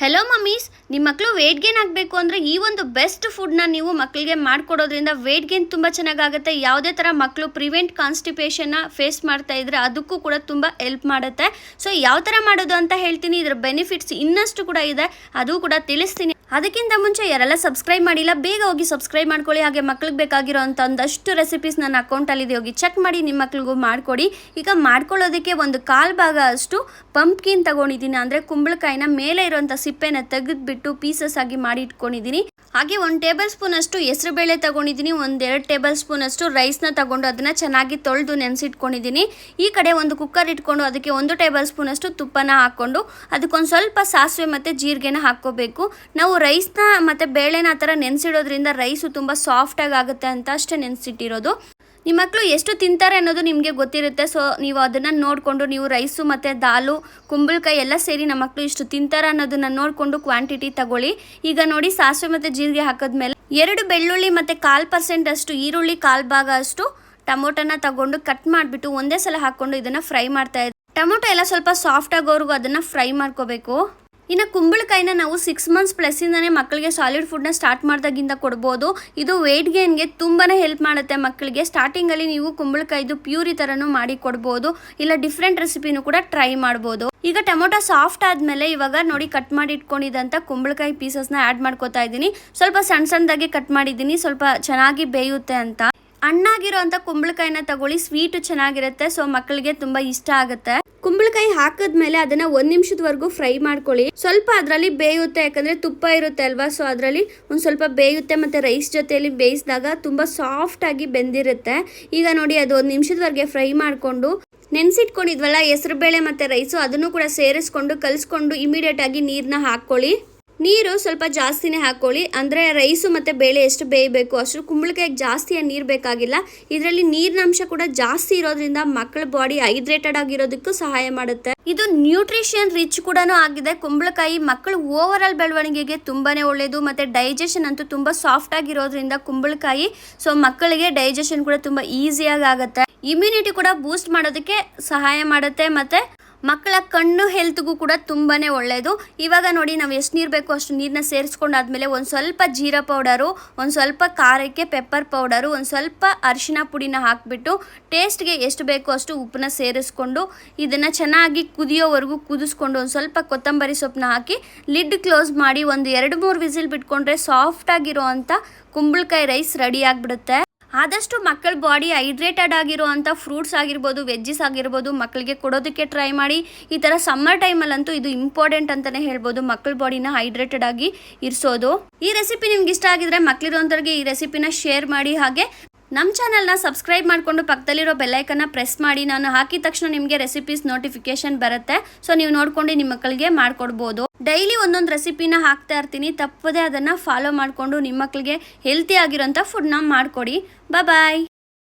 Hello mummies ನಿಮ್ಮ ಮಕ್ಕಳು weight gain ಆಗಬೇಕು ಅಂದರೆ ಈ ಒಂದು ಬೆಸ್ಟ್ ಫುಡ್ನ ನೀವು ಮಕ್ಕಳಿಗೆ ಮಾಡಿಕೊಡೋದ್ರಿಂದ ವೇಟ್ ಗೇನ್ ತುಂಬ ಚೆನ್ನಾಗಾಗುತ್ತೆ. ಯಾವುದೇ ಥರ ಮಕ್ಕಳು ಪ್ರಿವೆಂಟ್ ಕಾನ್ಸ್ಟಿಪೇಷನ್ನ ಫೇಸ್ ಮಾಡ್ತಾ ಇದ್ರೆ ಅದಕ್ಕೂ ಕೂಡ ತುಂಬ ಹೆಲ್ಪ್ ಮಾಡುತ್ತೆ. ಸೊ ಯಾವ ಥರ ಮಾಡೋದು ಅಂತ ಹೇಳ್ತೀನಿ. ಇದರ ಬೆನಿಫಿಟ್ಸ್ ಇನ್ನಷ್ಟು ಕೂಡ ಇದೆ. ಅದು ಕೂಡ ತಿಳಿಸ್ತೀನಿ. ಅದಕ್ಕಿಂತ ಮುಂಚೆ ಯಾರೆಲ್ಲ ಸಬ್ಸ್ಕ್ರೈಬ್ ಮಾಡಿಲ್ಲ, ಬೇಗ ಹೋಗಿ ಸಬ್ಸ್ಕ್ರೈಬ್ ಮಾಡ್ಕೊಳ್ಳಿ. ಹಾಗೆ ಮಕ್ಳಿಗೆ ಬೇಕಾಗಿರೋ ಅಂತ ಒಂದಷ್ಟು ರೆಸಿಪೀಸ್ ನನ್ನ ಅಕೌಂಟಲ್ಲಿದೆ ಹೋಗಿ ಚೆಕ್ ಮಾಡಿ ನಿಮ್ಮ ಮಕ್ಳಿಗೂ ಮಾಡಿಕೊಡಿ. ಈಗ ಮಾಡ್ಕೊಳ್ಳೋದಕ್ಕೆ ಒಂದು ಕಾಲು ಭಾಗ ಅಷ್ಟು ಪಂಪ್ಕಿನ್ ತಗೊಂಡಿದ್ದೀನಿ. ಅಂದರೆ ಕುಂಬಳಕಾಯಿನ ಮೇಲೆ ಇರೋಂಥ ಸಿಪ್ಪೆನ ತೆಗೆದ್ಬಿಟ್ಟು ಪೀಸಸ್ ಆಗಿ ಮಾಡಿ ಇಟ್ಕೊಂಡಿದ್ದೀನಿ ಹಾಗೆ ಒಂದು ಟೇಬಲ್ ಸ್ಪೂನ್ ಅಷ್ಟು ಹೆಸರುಬೇಳೆ ತಗೊಂಡಿದ್ದೀನಿ ಒಂದೆರಡು ಟೇಬಲ್ ಸ್ಪೂನ್ ಅಷ್ಟು ರೈಸ್ನ ತಗೊಂಡು ಅದನ್ನ ಚೆನ್ನಾಗಿ ತೊಳೆದು ನೆನೆಸಿಟ್ಕೊಂಡಿದ್ದೀನಿ. ಈ ಕಡೆ ಒಂದು ಕುಕ್ಕರ್ ಇಟ್ಕೊಂಡು ಅದಕ್ಕೆ ಒಂದು ಟೇಬಲ್ ಸ್ಪೂನ್ ಅಷ್ಟು ತುಪ್ಪನ ಹಾಕೊಂಡು ಅದಕ್ಕೊಂದು ಸ್ವಲ್ಪ ಸಾಸಿವೆ ಮತ್ತು ಜೀರಿಗೆನ ಹಾಕ್ಕೋಬೇಕು. ನಾವು ರೈಸ್ನ ಮತ್ತು ಬೇಳೆನ ಆ ಥರ ನೆನೆಸಿಡೋದ್ರಿಂದ ರೈಸು ತುಂಬ ಸಾಫ್ಟಾಗಿ ಆಗುತ್ತೆ ಅಂತ ಅಷ್ಟೇ ನೆನೆಸಿಟ್ಟಿರೋದು. ನಿಮ್ಮ ಮಕ್ಕಳು ಎಷ್ಟು ತಿಂತಾರೆ ಅನ್ನೋದು ನಿಮಗೆ ಗೊತ್ತಿರುತ್ತೆ. ಸೊ ನೀವು ಅದನ್ನು ನೋಡಿಕೊಂಡು ನೀವು ರೈಸು ಮತ್ತು ದಾಲು, ಕುಂಬಳಕಾಯಿ ಎಲ್ಲ ಸೇರಿ ನಮ್ಮ ಮಕ್ಕಳು ಇಷ್ಟು ತಿಂತಾರೆ ಅನ್ನೋದನ್ನ ನೋಡಿಕೊಂಡು ಕ್ವಾಂಟಿಟಿ ತಗೊಳ್ಳಿ. ಈಗ ನೋಡಿ ಸಾಸಿವೆ ಮತ್ತು ಜೀರಿಗೆ ಹಾಕಿದ್ಮೇಲೆ ಎರಡು ಬೆಳ್ಳುಳ್ಳಿ ಮತ್ತು ಕಾಲು ಪರ್ಸೆಂಟ್ ಅಷ್ಟು ಈರುಳ್ಳಿ, ಕಾಲು ಭಾಗ ಅಷ್ಟು ಟೊಮೊಟೊನ ತಗೊಂಡು ಕಟ್ ಮಾಡಿಬಿಟ್ಟು ಒಂದೇ ಸಲ ಹಾಕ್ಕೊಂಡು ಇದನ್ನು ಫ್ರೈ ಮಾಡ್ತಾ ಇದ್ದೆ. ಟೊಮೊಟೊ ಎಲ್ಲ ಸ್ವಲ್ಪ ಸಾಫ್ಟ್ ಆಗೋವರೆಗೂ ಅದನ್ನು ಫ್ರೈ ಮಾಡ್ಕೋಬೇಕು. ಇನ್ನು ಕುಂಬಳಕಾಯಿನ ನಾವು ಸಿಕ್ಸ್ ಮಂತ್ಸ್ ಪ್ಲಸ್ಸಿಂದನೇ ಮಕ್ಕಳಿಗೆ ಸಾಲಿಡ್ ಫುಡ್ನ ಸ್ಟಾರ್ಟ್ ಮಾಡಿದಾಗಿಂದ ಕೊಡ್ಬೋದು. ಇದು ವೆಯ್ಟ್ ಗೇನ್ಗೆ ತುಂಬಾ ಹೆಲ್ಪ್ ಮಾಡುತ್ತೆ ಮಕ್ಕಳಿಗೆ. ಸ್ಟಾರ್ಟಿಂಗಲ್ಲಿ ನೀವು ಕುಂಬಳಕಾಯಿದು ಪ್ಯೂರಿ ಥರನೂ ಮಾಡಿ ಕೊಡ್ಬೋದು. ಇಲ್ಲ ಡಿಫ್ರೆಂಟ್ ರೆಸಿಪಿನೂ ಕೂಡ ಟ್ರೈ ಮಾಡ್ಬೋದು. ಈಗ ಟೊಮೊಟೊ ಸಾಫ್ಟ್ ಆದಮೇಲೆ ಇವಾಗ ನೋಡಿ ಕಟ್ ಮಾಡಿ ಇಟ್ಕೊಂಡಿದ್ದಂಥ ಕುಂಬಳಕಾಯಿ ಪೀಸಸ್ನ ಆ್ಯಡ್ ಮಾಡ್ಕೋತಾ ಇದ್ದೀನಿ. ಸ್ವಲ್ಪ ಸಣ್ಣ ಸಣ್ಣದಾಗಿ ಕಟ್ ಮಾಡಿದ್ದೀನಿ. ಸ್ವಲ್ಪ ಚೆನ್ನಾಗಿ ಬೇಯುತ್ತೆ ಅಂತ. ಹಣ್ಣಾಗಿರೋ ಅಂತ ಕುಂಬಳಕಾಯಿನ ತಗೊಳ್ಳಿ ಸ್ವೀಟ್ ಚೆನ್ನಾಗಿರುತ್ತೆ ಸೊ ಮಕ್ಕಳಿಗೆ ತುಂಬಾ ಇಷ್ಟ ಆಗುತ್ತೆ. ಕುಂಬಳಕಾಯಿ ಹಾಕಿದ್ಮೇಲೆ ಅದನ್ನ ಒಂದ್ ನಿಮಿಷದವರೆಗೂ ಫ್ರೈ ಮಾಡ್ಕೊಳ್ಳಿ. ಸ್ವಲ್ಪ ಅದರಲ್ಲಿ ಬೇಯುತ್ತೆ, ಯಾಕಂದ್ರೆ ತುಪ್ಪ ಇರುತ್ತೆ ಅಲ್ವಾ ಸೊ ಅದರಲ್ಲಿ ಒಂದ್ ಸ್ವಲ್ಪ ಬೇಯುತ್ತೆ ಮತ್ತೆ ರೈಸ್ ಜೊತೆಯಲ್ಲಿ ಬೇಯಿಸಿದಾಗ ತುಂಬಾ ಸಾಫ್ಟ್ ಆಗಿ ಬೆಂದಿರುತ್ತೆ. ಈಗ ನೋಡಿ, ಅದು ಒಂದ್ ನಿಮಿಷದವರೆಗೆ ಫ್ರೈ ಮಾಡ್ಕೊಂಡು ನೆನ್ಸಿಟ್ಕೊಂಡಿದ್ವಲ್ಲ, ಹೆಸರುಬೇಳೆ ಮತ್ತೆ ರೈಸು ಅದನ್ನು ಕೂಡ ಸೇರಿಸ್ಕೊಂಡು, ಕಲಿಸ್ಕೊಂಡು ಇಮಿಡಿಯೇಟ್ ಆಗಿ ನೀರನ್ನ ಹಾಕ್ಕೊಳ್ಳಿ. ನೀರು ಸ್ವಲ್ಪ ಜಾಸ್ತಿನೇ ಹಾಕ್ಕೊಳ್ಳಿ ಅಂದರೆ ರೈಸು ಮತ್ತು ಬೇಳೆ ಎಷ್ಟು ಬೇಯಬೇಕು, ಅಷ್ಟು ಕುಂಬಳಕಾಯಿಗೆ ಜಾಸ್ತಿ ನೀರು ಬೇಕಾಗಿಲ್ಲ. ಇದರಲ್ಲಿ ನೀರಿನ ಅಂಶ ಕೂಡ ಜಾಸ್ತಿ ಇರೋದ್ರಿಂದ ಮಕ್ಕಳ ಬಾಡಿ ಹೈಡ್ರೇಟೆಡ್ ಆಗಿರೋದಕ್ಕೂ ಸಹಾಯ ಮಾಡುತ್ತೆ. ಇದು ನ್ಯೂಟ್ರಿಷನ್ ರಿಚ್ ಕೂಡ ಆಗಿದೆ. ಕುಂಬಳಕಾಯಿ ಮಕ್ಕಳ ಓವರ್ ಆಲ್ ಬೆಳವಣಿಗೆಗೆ ತುಂಬಾನೇ ಒಳ್ಳೆಯದು ಮತ್ತು ಡೈಜೆಷನ್ ಅಂತೂ ತುಂಬ ಸಾಫ್ಟ್ ಆಗಿರೋದ್ರಿಂದ ಕುಂಬಳಕಾಯಿ, ಸೊ ಮಕ್ಕಳಿಗೆ ಡೈಜೆಷನ್ ಕೂಡ ತುಂಬ ಈಸಿಯಾಗಿ ಆಗುತ್ತೆ. ಇಮ್ಯುನಿಟಿ ಕೂಡ ಬೂಸ್ಟ್ ಮಾಡೋದಕ್ಕೆ ಸಹಾಯ ಮಾಡುತ್ತೆ, ಮತ್ತು ಮಕ್ಕಳ ಕಣ್ಣು ಹೆಲ್ತ್ಗೂ ಕೂಡ ತುಂಬಾನೇ ಒಳ್ಳೆಯದು ಇವಾಗ ನೋಡಿ ನಾವು ಎಷ್ಟು ನೀರು ಬೇಕೋ ಅಷ್ಟು ನೀರನ್ನ ಸೇರಿಸ್ಕೊಂಡಾದ್ಮೇಲೆ ಒಂದು ಸ್ವಲ್ಪ ಜೀರಾ ಪೌಡರು, ಒಂದು ಸ್ವಲ್ಪ ಖಾರಕ್ಕೆ ಪೆಪ್ಪರ್ ಪೌಡರು, ಒಂದು ಸ್ವಲ್ಪ ಅರಿಶಿನ ಪುಡಿನ ಹಾಕಿಬಿಟ್ಟು ಟೇಸ್ಟ್ಗೆ ಎಷ್ಟು ಬೇಕೋ ಅಷ್ಟು ಉಪ್ಪನ್ನ ಸೇರಿಸ್ಕೊಂಡು ಇದನ್ನು ಚೆನ್ನಾಗಿ ಕುದಿಯೋವರೆಗೂ ಕುದಿಸ್ಕೊಂಡು ಒಂದು ಸ್ವಲ್ಪ ಕೊತ್ತಂಬರಿ ಸೊಪ್ಪನ್ನ ಹಾಕಿ ಲಿಡ್ ಕ್ಲೋಸ್ ಮಾಡಿ ಒಂದು ಎರಡು ಮೂರು ವಿಸಿಲ್ ಬಿಟ್ಕೊಂಡ್ರೆ ಸಾಫ್ಟಾಗಿರೋ ಅಂಥ ಕುಂಬಳಕಾಯಿ ರೈಸ್ ರೆಡಿ ಆಗಿಬಿಡುತ್ತೆ. ಆದಷ್ಟು ಮಕ್ಕಳ ಬಾಡಿ ಹೈಡ್ರೇಟೆಡ್ ಆಗಿರುವಂಥ ಫ್ರೂಟ್ಸ್ ಆಗಿರ್ಬೋದು ವೆಜ್ಜಸ್ ಆಗಿರ್ಬೋದು ಮಕ್ಕಳಿಗೆ ಕೊಡೋದಕ್ಕೆ ಟ್ರೈ ಮಾಡಿ. ಈ ಥರ ಸಮ್ಮರ್ ಟೈಮಲ್ಲಂತೂ ಇದು ಇಂಪಾರ್ಟೆಂಟ್ ಅಂತಲೇ ಹೇಳ್ಬೋದು. ಮಕ್ಕಳ ಬಾಡಿನ ಹೈಡ್ರೇಟೆಡ್ ಆಗಿ ಇರಿಸೋದು. ಈ ರೆಸಿಪಿ ನಿಮ್ಗೆ ಇಷ್ಟ ಆಗಿದ್ರೆ ಮಕ್ಕಳಿರೋಂಥವ್ರಿಗೆ ಈ ರೆಸಿಪಿನ ಶೇರ್ ಮಾಡಿ. ಹಾಗೆ ನಮ್ಮ ಚಾನಲ್ನ ಸಬ್ಸ್ಕ್ರೈಬ್ ಮಾಡಿಕೊಂಡು ಪಕ್ಕದಲ್ಲಿರೋ ಬೆಲ್ಲೈಕನ್ನ ಪ್ರೆಸ್ ಮಾಡಿ. ನಾನು ಹಾಕಿದ ತಕ್ಷಣ ನಿಮಗೆ ರೆಸಿಪೀಸ್ ನೋಟಿಫಿಕೇಶನ್ ಬರುತ್ತೆ. ಸೊ ನೀವು ನೋಡ್ಕೊಂಡು ನಿಮ್ಮ ಮಕ್ಕಳಿಗೆ ಮಾಡ್ಕೊಡ್ಬೋದು. ಡೈಲಿ ಒಂದೊಂದು ರೆಸಿಪಿನ ಹಾಕ್ತಾ ಇರ್ತೀನಿ. ತಪ್ಪದೇ ಅದನ್ನು ಫಾಲೋ ಮಾಡಿಕೊಂಡು ನಿಮ್ಮ ಮಕ್ಕಳಿಗೆ ಹೆಲ್ತಿ ಆಗಿರೋಂಥ ಫುಡ್ನ ಮಾಡಿಕೊಡಿ. ಬಾಯ್